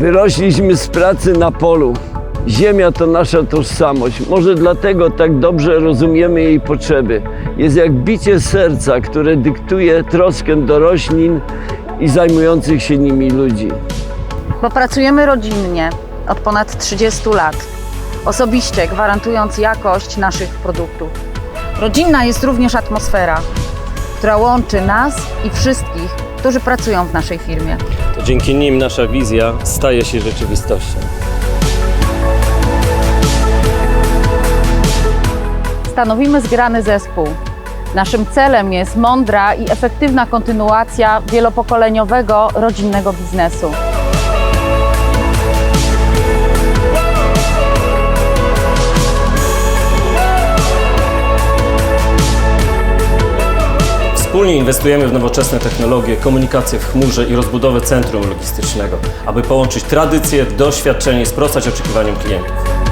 Wyrośliśmy z pracy na polu. Ziemia to nasza tożsamość. Może dlatego tak dobrze rozumiemy jej potrzeby. Jest jak bicie serca, które dyktuje troskę do roślin i zajmujących się nimi ludzi. Bo pracujemy rodzinnie od ponad 30 lat, osobiście gwarantując jakość naszych produktów. Rodzinna jest również atmosfera, która łączy nas i wszystkich, którzy pracują w naszej firmie. To dzięki nim nasza wizja staje się rzeczywistością. Stanowimy zgrany zespół. Naszym celem jest mądra i efektywna kontynuacja wielopokoleniowego rodzinnego biznesu. Wspólnie inwestujemy w nowoczesne technologie, komunikację w chmurze i rozbudowę centrum logistycznego, aby połączyć tradycję, doświadczenie i sprostać oczekiwaniom klientów.